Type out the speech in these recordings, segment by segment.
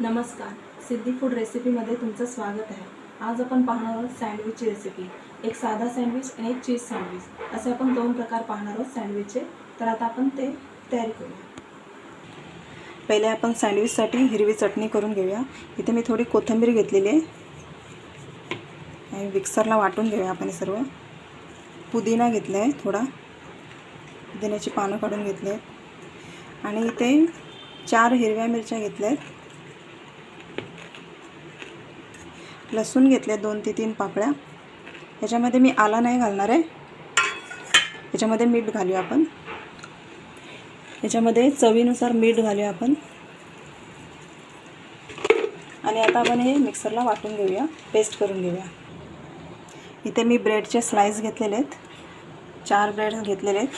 नमस्कार. सिद्धी फूड रेसिपीमध्ये तुमचं स्वागत आहे. आज आपण पाहणार आहोत सँडविचची रेसिपी. एक साधा सँडविच आणि एक चीज सँडविच. असे आपण दोन प्रकार पाहणार आहोत सँडविचचे. तर आता आपण ते तयारी करूया. पहिले आपण सँडविचसाठी हिरवी चटणी करून घेऊया. इथे मी थोडी कोथिंबीर घेतलेली आहे. आणि मिक्सरला वाटून घेऊया आपण हे सर्व. पुदिना घेतला आहे थोडा. पुदिन्याची पानं काढून घेतले आहेत. आणि इथे चार हिरव्या मिरच्या घेतल्या आहेत. लसूण घेतले दोन ते तीन पाकळ्या. याच्यामध्ये मी आला नाही घालणार आहे. याच्यामध्ये मीठ घालूया आपण. याच्यामध्ये चवीनुसार मीठ घालूया आपण. आणि आता आपण हे मिक्सरला वाटून घेऊया पेस्ट करून घेऊया. इथे मी ब्रेडचे स्लाईस घेतलेले आहेत. चार ब्रेड घेतलेले आहेत.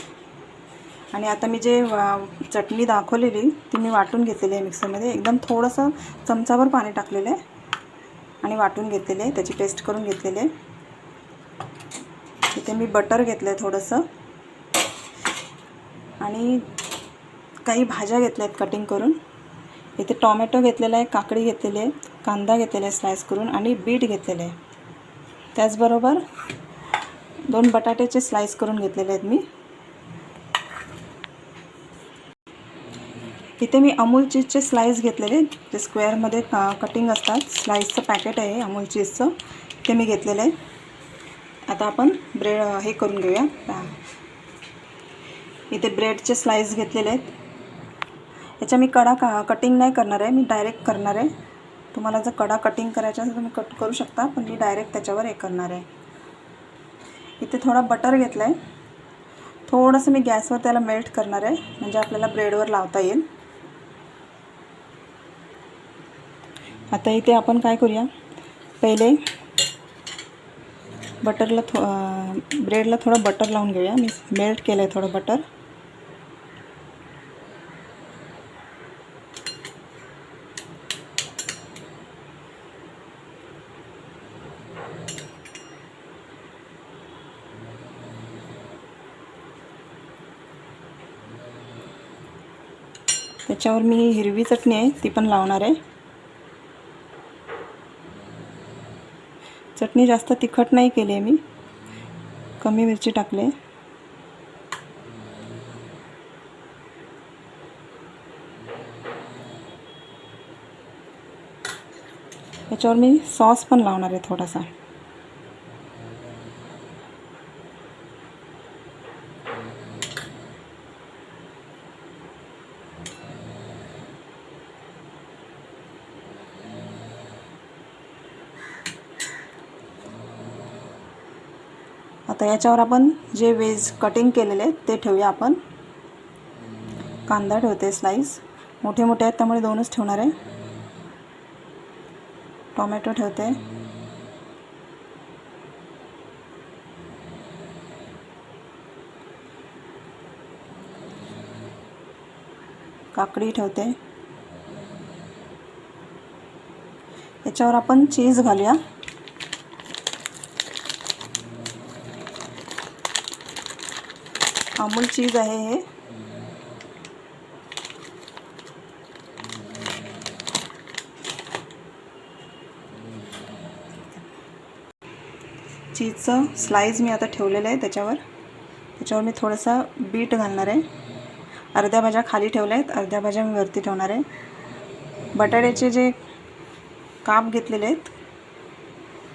आणि आता मी जे वा- चटणी दाखवलेली ती मी वाटून घेतलेली आहे मिक्सरमध्ये. एकदम थोडंसं चमचाभर पाणी टाकलेलं आहे. आणि वाटून घेतलेले त्याची पेस्ट करून घेतलेले. इथे मी बटर घेतलं आहे थोडंसं. आणि काही भाज्या घेतल्या आहेत कटिंग करून. इथे टॉमॅटो घेतलेला आहे काकडी घेतलेली आहे कांदा घेतलेला आहे स्लाइस करून आणि बीट घेतलेले आहे. त्याचबरोबर दोन बटाट्याचे स्लाइस करून घेतलेले आहेत मी. इथे मी अमूल चीजचे स्लाईस घेतलेले. जे स्क्वेअरमध्ये कटिंग असतात. स्लाईसचं पॅकेट आहे अमूल चीजचं. ते मी घेतलेलं आहे. आता आपण ब्रेड हे करून घेऊया. इथे ब्रेडचे स्लाईस घेतलेले आहेत. याच्या मी कडा का कटिंग नाही करणार आहे. मी डायरेक्ट करणार आहे. तुम्हाला जर कडा कटिंग करायचा असेल तुम्ही कट करू शकता पण मी डायरेक्ट त्याच्यावर हे करणार आहे. इथे थोडा बटर घेतला आहे थोडंसं मी गॅसवर त्याला मेल्ट करणार आहे. म्हणजे आपल्याला ब्रेडवर लावता येईल. आता इथे आपण काय करूया? पहिले बटरला थो ब्रेडला थोडं बटर लावून घेऊया. मी मेल्ट केलं आहे थोडं बटर त्याच्यावर मी हिरवी चटणी आहे ती पण लावणार आहे. चटणी जास्त तिखट नाही केली आहे मी. कमी मिरची टाकले याच्यावर मी सॉस पण लावणार आहे थोडासा. याच्यावर आपण जे वेज कटिंग केलेले आहेत ते ठेवूया आपण. कांदा ठेवते स्लाईस मोठे मोठे आहेत त्यामुळे दोनच ठेवणार आहे. टोमॅटो ठेवते. काकडी ठेवते. याच्यावर आपण चीज घालूया. अमूल चीज आहे हे. चीजचं स्लाईज मी आता ठेवलेलं आहे त्याच्यावर. त्याच्यावर मी थोडंसं बीट घालणार आहे. अर्ध्या भाज्या खाली ठेवल्या आहेत. अर्ध्या भाज्या मी वरती ठेवणार आहे. बटाट्याचे जे काप घेतलेले आहेत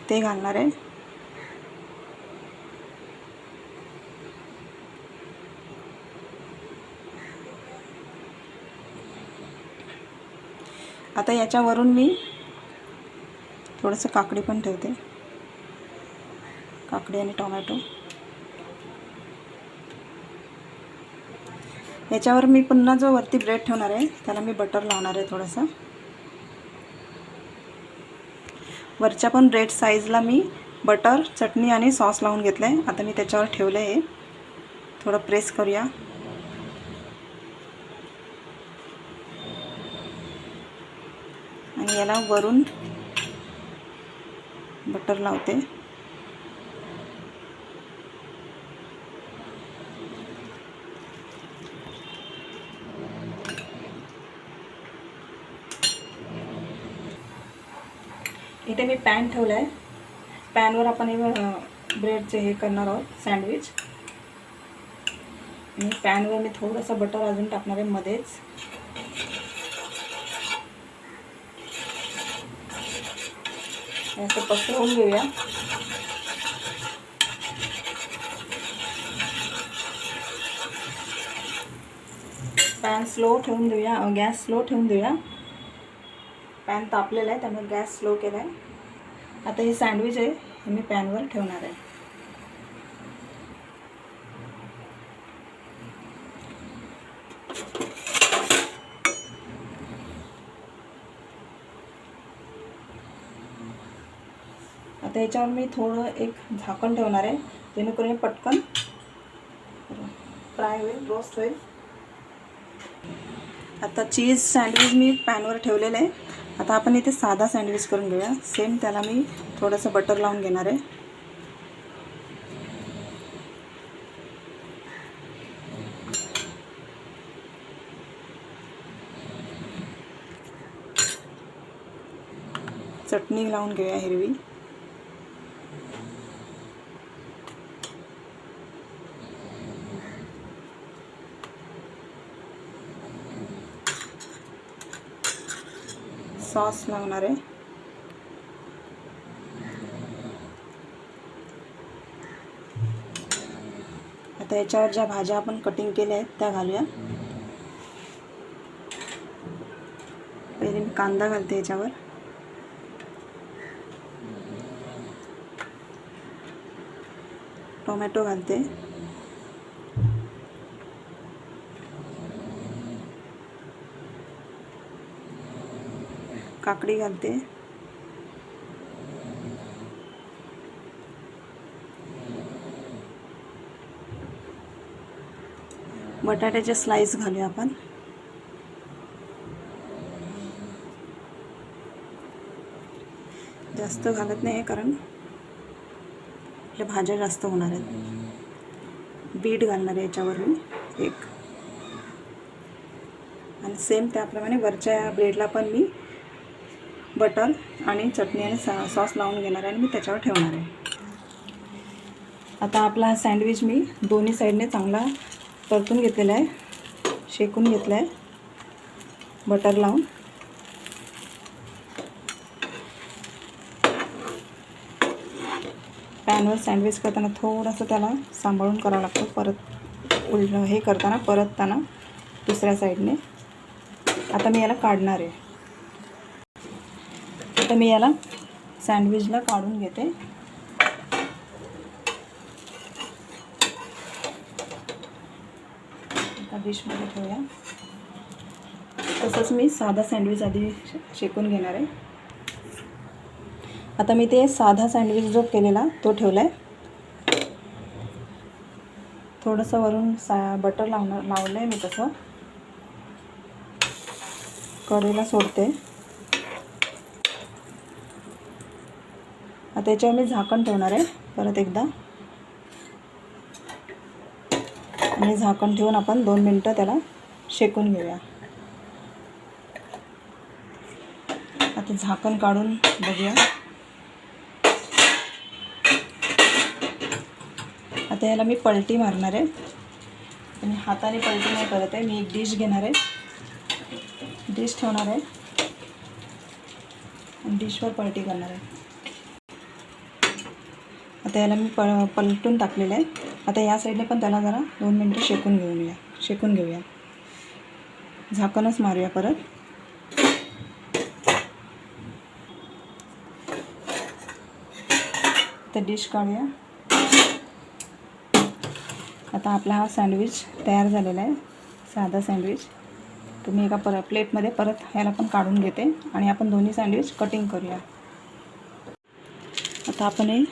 ते घालणार आहे. आता याच्यावरून मी थोडंसं काकडी पण ठेवते. काकडी आणि टोमॅटो. याच्यावर मी पुन्हा जो वरती ब्रेड ठेवणार आहे त्याला मी बटर लावणार आहे थोडंसं. वरच्या पण ब्रेड साईजला मी बटर चटणी आणि सॉस लावून घेतलं आहे आता मी त्याच्यावर ठेवलं आहे थोडं प्रेस करूया. त्याला वरून बटर लावते. इथे मी पॅन ठेवलं आहे पॅनवर आपण ब्रेडचे हे करणार आहोत सँडविच आणि पॅनवर मी थोडंसं बटर अजून टाकणार आहे मध्येच. असं पसरवून घेऊया. पॅन स्लो ठेवून देऊया. गॅस स्लो ठेवून देऊया. पॅन तापलेला आहे त्यामुळे गॅस स्लो केला आहे आता हे सँडविच आहे हे मी पॅनवर ठेवणार आहे. आता याच्यावर मी थोडं एक झाकण ठेवणार आहे. जेणेकरून पटकन फ्राय होईल रोस्ट होईल. आता चीज सँडविच मी पॅनवर ठेवलेलं आहे. आता आपण इथे साधा सँडविच करून घेऊया. सेम त्याला मी थोडंसं बटर लावून घेणार आहे. चटणी लावून घेऊया हिरवी. सॉस लागणार आहे. आता याच्यावर ज्या भाज्या आपण कटिंग केल्या आहेत त्या घालूया. पहिले मी कांदा घालते याच्यावर. टोमॅटो घालते. काकडी घालते. बटाट्याचे स्लाइस घालूया आपण. जास्त घालत नाही कारण आपल्या भाज्या जास्त होणार आहेत. बीट घालणार आहे याच्यावर मी एक. आणि सेम त्याप्रमाणे वरच्या ब्रेडला पण मी बटर आणि चटणी आणि सा सॉस लावून घेणार आहे आणि मी त्याच्यावर ठेवणार आहे. आता आपला हा सँडविच मी दोन्ही साईडने चांगला परतून घेतलेला आहे. शेकून घेतला आहे बटर लावून. पॅनवर सँडविच करताना थोडंसं त्याला सांभाळून करावं लागतं. परत उल हे करताना परतताना दुसऱ्या साईडने. आता मी याला काढणार आहे. आता मी याला सँडविचला काढून घेते. एका डिशमध्ये ठेवूया. तसंच मी साधा सँडविच आधी शेकून घेणार आहे. आता मी ते साधा सँडविच जो केलेला तो ठेवला आहे थोडंसं वरून सा बटर लावणार लावलं आहे मी तसं. कडेला सोडते. आता याच्यावर मी झाकण ठेवणार आहे परत एकदा. आणि झाकण ठेवून आपण दोन मिनटं त्याला शेकून घेऊया. आता झाकण काढून बघूया. आता याला मी पलटी मारणार आहे. आणि हाताने पलटी नाही करत आहे. मी एक डिश घेणार आहे. डिश ठेवणार आहे. आणि डिशवर पलटी करणार आहे. आता याला मी प पलटून टाकलेलं आहे. आता या साईडने पण त्याला जरा दोन मिनटं शेकून घेऊन या. शेकून घेऊया. झाकणच मारूया परत. आता डिश काढूया. आता आपला हा सँडविच तयार झालेला आहे. साधा सँडविच. तुम्ही एका पर प्लेटमध्ये परत ह्याला पण काढून घेते आणि आपण दोन्ही सँडविच कटिंग करूया. आता आपण हे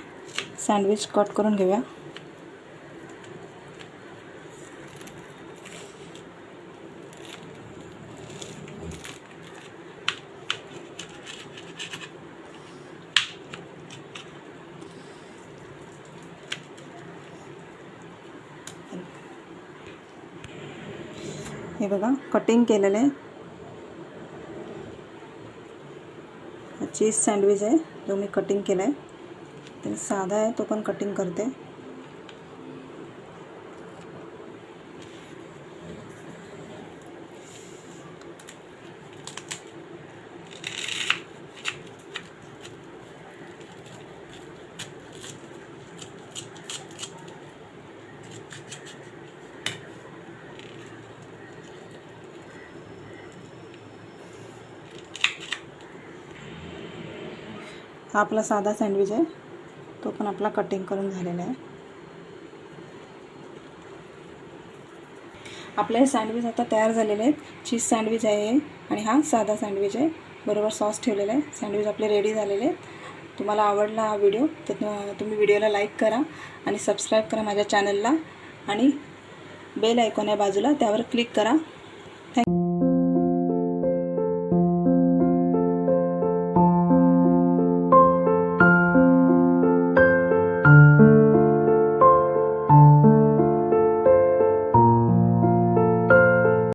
सँडविच कट करून घेऊया. हे बघा कटिंग केलेलं आहे. चीज सँडविच आहे जो मी कटिंग केला आहे ते साधा आहे तो पण कटिंग करते. हा आपला साधा सँडविच आहे. तो पण आपला कटिंग करून झालेला आहे. आपले हे सँडविच आता तयार झालेले आहेत. चीज सँडविच आहे आणि हा साधा सँडविच आहे. बरोबर सॉस ठेवलेला आहे. सँडविच आपले रेडी झालेले आहेत. तुम्हाला आवडला हा व्हिडिओ तर तुम्ही व्हिडिओला लाईक करा आणि सबस्क्राईब करा माझ्या चॅनलला आणि बेल ऐकून आहे बाजूला त्यावर क्लिक करा.